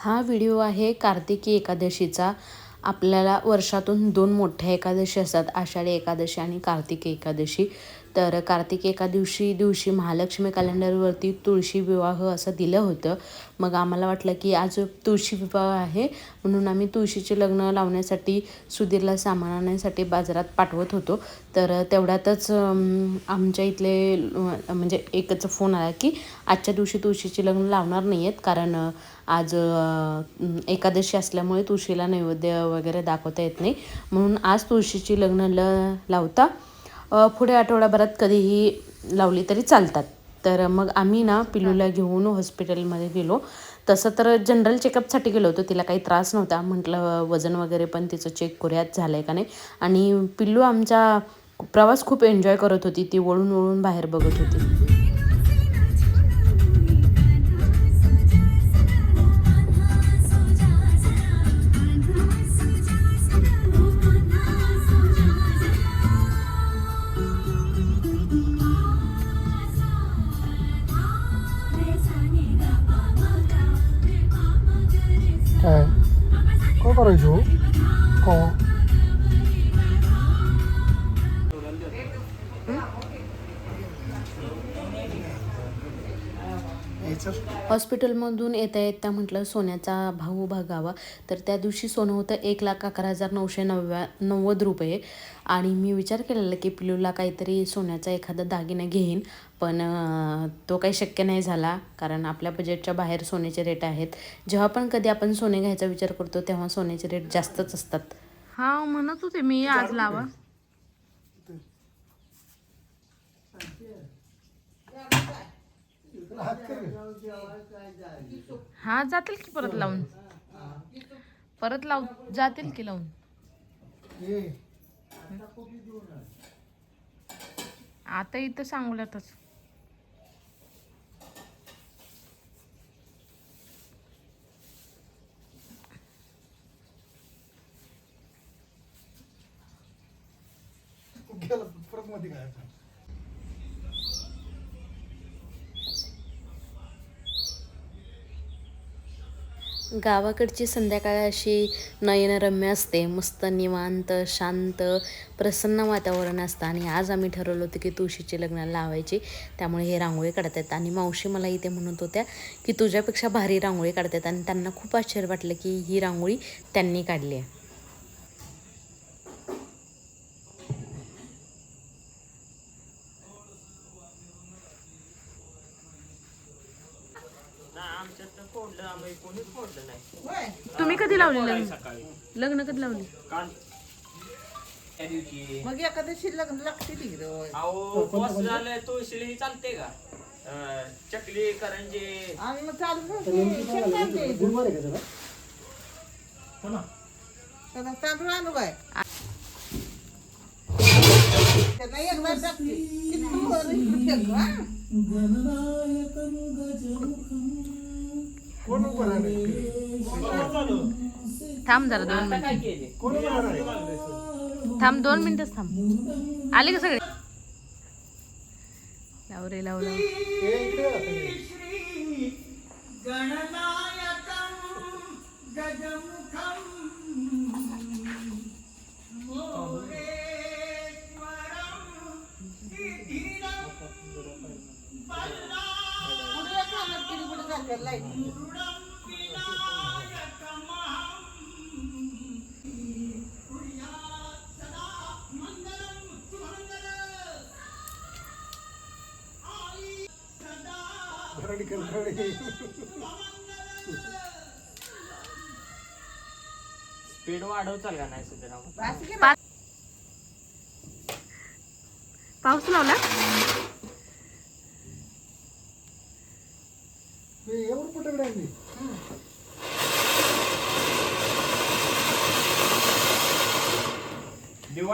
हा व्हिडिओ आहे कार्तिकी एकादशीचा. आपल्याला वर्षातून दोन मोठ्या एकादशी असतात आषाढी एकादशी आणि कार्तिकी एकादशी. तर कार्तिक एका दिवशी महालक्ष्मी कॅलेंडरवरती तुळशी विवाह असं दिलं होतं. मग आम्हाला वाटलं की आज तुळशी विवाह आहे. म्हणून आम्ही तुळशीचे लग्न लावण्यासाठी सुधीरला सामान आणण्यासाठी बाजारात पाठवत होतो. तर तेवढ्यातच आमच्या इथले म्हणजे एकच फोन आला की आजच्या दिवशी तुळशीचे लग्न लावणार नाही आहेत कारण आज एकादशी असल्यामुळे तुळशीला नैवेद्य वगैरे दाखवता येत नाही. म्हणून आज तुळशीची लग्न ल लावता. पुढे आठवडाभरात कधीही लावली तरी चालतात. तर मग आम्ही ना पिलूला घेऊन हॉस्पिटलमध्ये गेलो. तसं तर जनरल चेकअपसाठी गेलो होतो. तिला काही त्रास नव्हता. म्हटलं वजन वगैरे पण तिचं चेक करूयात झालं आहे का नाही? आणि पिल्लू आमचा प्रवास खूप एन्जॉय करत होती. ती वळून वळून बाहेर बघत होती. काय करायचो हो हॉस्पिटलमधून येता येता म्हटलं सोन्याचा भाव भागावा. तर त्या दिवशी सोनं होतं एक लाख अकरा हजार नऊशे नव्या नव्वद रुपये. आणि मी विचार केलेला की पिलूला काहीतरी सोन्याचा एखादा दागिना घेईन. पण तो काही शक्य नाही झाला. कारण आपल्या बजेटच्या बाहेर सोन्याचे रेट आहेत. जेव्हा पण कधी आपण सोने घ्यायचा विचार करतो तेव्हा सोन्याचे रेट जास्तच असतात. हा म्हणत होते मी आज लावा इकडं हात कर रे. हा जातील की परत लावून? परत लाव जातील की लावून? आता इथं सांगोल्यातच. गेला? परत मध्ये काय गावाकडची संध्याकाळ अशी नयनरम्य असते. मस्त निवांत शांत प्रसन्न वातावरण असतं. आणि आज आम्ही ठरवलं होतं की तुळशीची लग्नाला लावायची. त्यामुळे हे रांगोळी काढतात आणि मावशी मला इथे म्हणत होत्या की तुझ्यापेक्षा भारी रांगोळी काढतात आणि त्यांना खूप आश्चर्य वाटलं की ही रांगोळी त्यांनी काढली आहे. तुम्ही कधी लावली लग्न? लग्न कधी लावली? त्या दिवशी मग एखादं लग्न लागते ती रोज अहो बस झालं तुळशीला ही चालते का? अं, चकली करंजे. आणि मग चालू करते गुरुवार आहे का त्याला? त्याला तांदूळ आणू काय त्यांना एकदा टाकते की तू वर इकडे फेक, हा? कोण उभं राहणार थांब जरा दोन मिनिट काय केले? कोण उभं राहणार थांब दोन मिनिटच थांब. आले का सगळे? लाव रे लाव लाव. घराडी घराडी. स्पीड वाढवचाल का नाही की पाऊस लावला हे एवढं पटकन आणली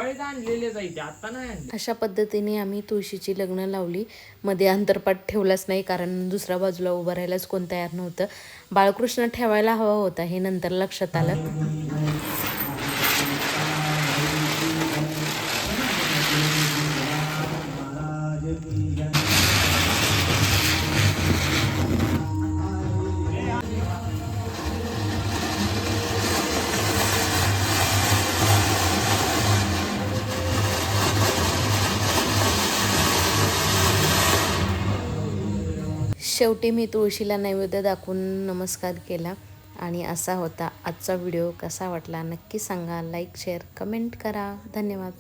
दिवाळीत आणलेले जायचे आता नाही आणले. अशा पद्धतीने आम्ही तुळशीची लग्न लावली. मध्ये अंतरपाठ ठेवलाच नाही कारण दुसऱ्या बाजूला उभं राहायलाच कोण तयार नव्हतं. बाळकृष्ण ठेवायला हवा होता हे नंतर लक्षात आलं. शेवटी मी तुळशीला नैवेद्य दाखवून नमस्कार केला आणि असा होता आजचा व्हिडिओ. कसा वाटला नक्की सांगा. लाईक शेअर कमेंट करा. धन्यवाद.